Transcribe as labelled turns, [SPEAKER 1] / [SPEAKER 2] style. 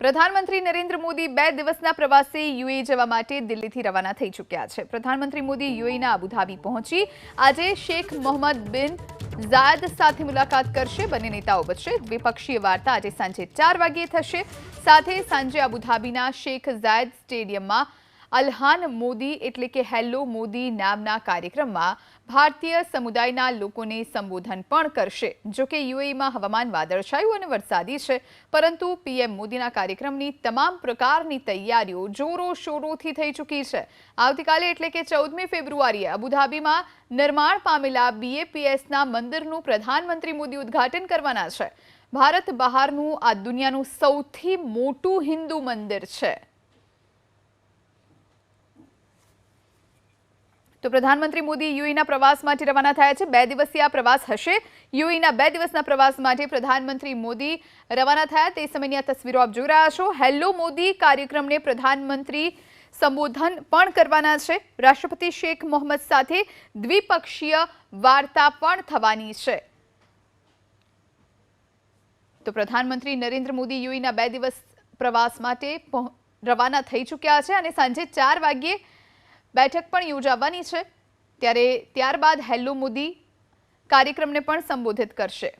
[SPEAKER 1] પ્રધાનમંત્રી નરેન્દ્ર મોદી બે દિવસના પ્રવાસે યુએ જવા માટે દિલ્હીથી રવાના થઈ ચૂક્યા છે. પ્રધાનમંત્રી મોદી યુએના અબુધાબી પહોંચી. આજે શેખ મોહમ્મદ બિન ઝાયદ સાથે મુલાકાત કરશે. બંને નેતાઓ વચ્ચે દ્વિપક્ષીય વાર્તા આજે સાંજે ચાર વાગ્યે થશે. સાથે સાંજે અબુધાબીના શેખ ઝાયદ સ્ટેડિયમમાં અલ્હાન મોદી એટલે કે હેલો મોદી નામના કાર્યક્રમમાં ભારતીય સમુદાયના લોકોને સંબોધન પણ કરશે. જો કે યુએઈમાં હવામાન વાદળછાયું અને વરસાદી છે, પરંતુ પીએમ મોદીના કાર્યક્રમની તમામ પ્રકારની તૈયારીઓ જોરો શોરોથી થઈ ચૂકી છે. આવતીકાલે એટલે કે ચૌદમી ફેબ્રુઆરીએ અબુધાબીમાં નિર્માણ પામેલા બીએપીએસના મંદિરનું પ્રધાનમંત્રી મોદી ઉદ્ઘાટન કરવાના છે. ભારત બહારનું આ દુનિયાનું સૌથી મોટું હિન્દુ મંદિર છે. તો પ્રધાનમંત્રી મોદી યુએના પ્રવાસ માટે રવાના થયા છે. બે દિવસીય આ પ્રવાસ હશે. યુએના બે દિવસના પ્રવાસ માટે પ્રધાનમંત્રી મોદી રવાના થયા. તે સમયની આ તસવીરો આપ જોઈ રહ્યા છો. હેલો મોદી કાર્યક્રમને પ્રધાનમંત્રી સંબોધન પણ કરવાના છે. રાષ્ટ્રપતિ શેખ મોહમ્મદ સાથે દ્વિપક્ષીય વાર્તા પણ થવાની છે. તો પ્રધાનમંત્રી નરેન્દ્ર મોદી યુએના બે દિવસ પ્રવાસ માટે રવાના થઈ ચૂક્યા છે અને સાંજે ચાર વાગ્યે બેઠક પણ યોજાવાની છે ત્યારે ત્યારબાદ હેલો મોદી કાર્યક્રમને પણ સંબોધિત કરશે.